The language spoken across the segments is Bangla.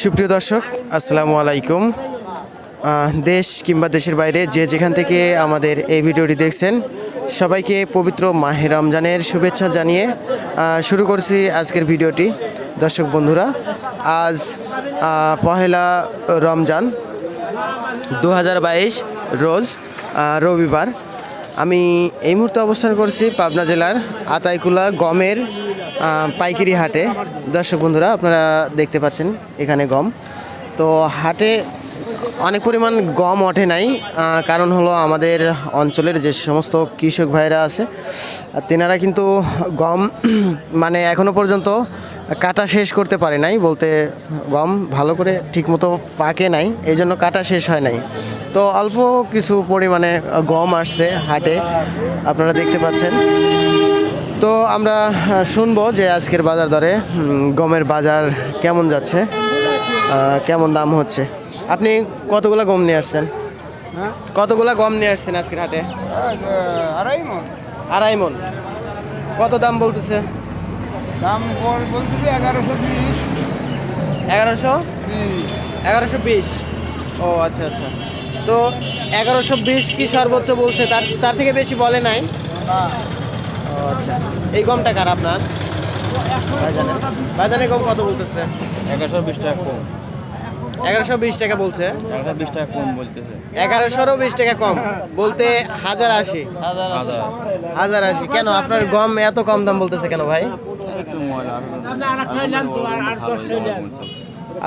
সুপ্রিয় দর্শক, আসসালামু আলাইকুম। দেশ কিংবা দেশের বাইরে যে যেখান থেকে আমাদের এই ভিডিওটি দেখছেন, সবাইকে পবিত্র মাহে রমজানের শুভেচ্ছা জানিয়ে শুরু করছি আজকের ভিডিওটি। দর্শক বন্ধুরা, আজ পহেলা রমজান দু হাজার বাইশ রোজ রবিবার। আমি এই মুহূর্তে অবস্থান করছি পাবনা জেলার আতাইকুলা গমের পাইকারি হাটে। দর্শক বন্ধুরা, আপনারা দেখতে পাচ্ছেন এখানে গম। তো হাটে অনেক পরিমাণ গম ওঠে নাই। কারণ হলো আমাদের অঞ্চলের যে সমস্ত কৃষক ভাইরা আছে, তেনারা কিন্তু গম মানে এখনও পর্যন্ত কাটা শেষ করতে পারে নাই বলতে গম ভালো করে ঠিকমতো পাকে নাই এই জন্য কাটা শেষ হয় নাই। তো অল্প কিছু পরিমাণে গম আসছে হাটে, আপনারা দেখতে পাচ্ছেন। তো আমরা শুনব যে আজকের বাজার দরে গমের বাজার কেমন যাচ্ছে কেমন দাম হচ্ছে। আপনি কতগুলো গম নিয়ে আসছেন? কতগুলো গম নিয়ে আসছেন আজকের হাটে? আড়াই মন। আড়াই মন। কত দাম বলতেছে? দাম বলতেছে এগারোশো বিশ। এগারোশো? এগারোশো বিশ। ও আচ্ছা আচ্ছা। তো এগারোশো বিশ কি সর্বোচ্চ বলছে? তার তার থেকে বেশি বলে নাই। এই গমটা কার আপনার? বাজানে গম কত বলতেছে? এগারোশো বিশ টাকা কম। এগারোশো বিশ টাকা বলছে? এগারোশো বিশ টাকা কম বলতেছে। এগারোশোরও বিশ টাকা কম। বলতে হাজার আশি। হাজার হাজার আশি। কেন? আপনার গম এত কম দাম বলতেছে কেন ভাই?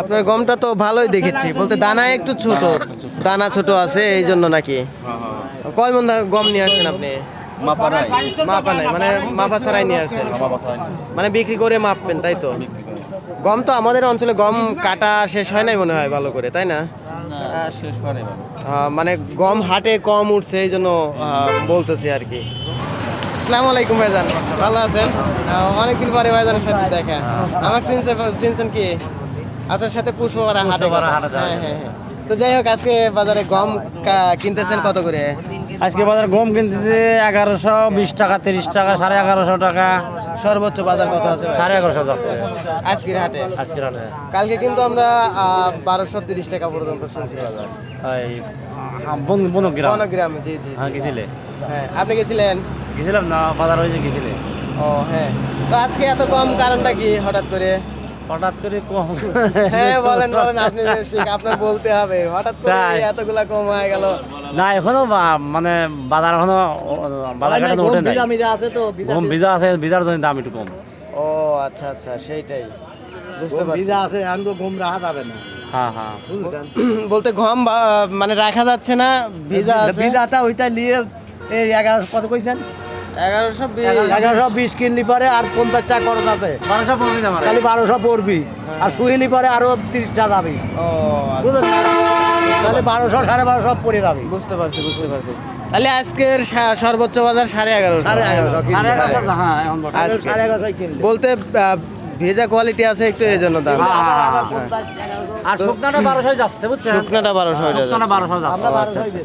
আপনার গমটা তো ভালোই দেখেছি। বলতে দানা একটু ছোট। দানা ছোট আছে এই জন্য নাকি? কয় মন গম নিয়ে আসছেন আপনি? মাপারাই মাপা নাই মানে মাপা ছাড়াই নিয়ে আসছেন মানে বিক্রি করে মাপবেন তাই তো? গম তো আমাদের অঞ্চলে গম কাটা শেষ হয় নাই মনে হয় ভালো করে তাই না? শেষ মানে গম হাটে কম উঠছে এই জন্য বলতেছি আর কি। আসসালামু আলাইকুম ভাইজান ভালো আছেন? অনেকদিন পরে ভাইজানের সাথে দেখা। আমাকে চিনছে চিনছেন কি? আপনার সাথে হাটে হাটে হ্যাঁ হ্যাঁ হ্যাঁ। তো যাই হোক আজকে বাজারে গম কিনতেছেন কত করে? আজকে বাজার গম কিনতেছে এগারোশো বিশ টাকা তিরিশ টাকা সাড়ে এগারোশো টাকা। সর্বোচ্চ বাজার কত আছে সাড়ে এগারোশো যাচ্ছে। আজকের হাটে? আজকের হাটে। কালকে কিন্তু আমরা বারোশো তিরিশ টাকা পর্যন্ত শুনছি বাজার। বনগ্রাম। বনগ্রাম জি জি হ্যাঁ গেছিলে? হ্যাঁ আপনি গেছিলেন? গেছিলাম না বাজার হয়েছে গেছিলে। ও হ্যাঁ। তো আজকে এত কম কারণটা কি হঠাৎ করে? হঠাৎ করে কম। হ্যাঁ বলেন বলেন আপনি আপনার বলতে হবে। হঠাৎ করে এতগুলা কম হয়ে গেল। না এখনও মানে বাজার এখনও বাজার এখনও ওঠে নাই। গম ভিজা আছে ভিজার জন্য দাম একটু কম। ও আচ্ছা আচ্ছা সেইটাই। বুঝতে পারছি। আছে আমি তো ঘুম রাখা যাবে না। হ্যাঁ হ্যাঁ। বলতে গম মানে রাখা যাচ্ছে না ভিজা আছে। ভিজাটা ওইটা নিয়ে এই এগারোশো কত কইছেন? এগারোশো এগারোশো বিশ কিনলি পরে আর পঞ্চাশ টাকা খরচ আছে। বারোশো পড়বি না খালি বারোশো পড়বি। আর শুইলি পরে আরও তিরিশটা যাবি। ও আচ্ছা, বুঝলেন তাহলে বারোশো সাড়ে বারোশো পড়ে যাবি। বুঝতে পারছি বুঝতে পারছি। তাহলে আজকের সর্বোচ্চ বাজার সাড়ে এগারোশো। সাড়ে এগারোশো সাড়ে এগারোশো হ্যাঁ এগারোশো বলতে ভেজা কোয়ালিটি আছে একটু এই জন্য দাম। হ্যাঁ। আর শুকনাটা বারোশো যাচ্ছে বুঝছেন? শুকনাটা বারোশো যাচ্ছে।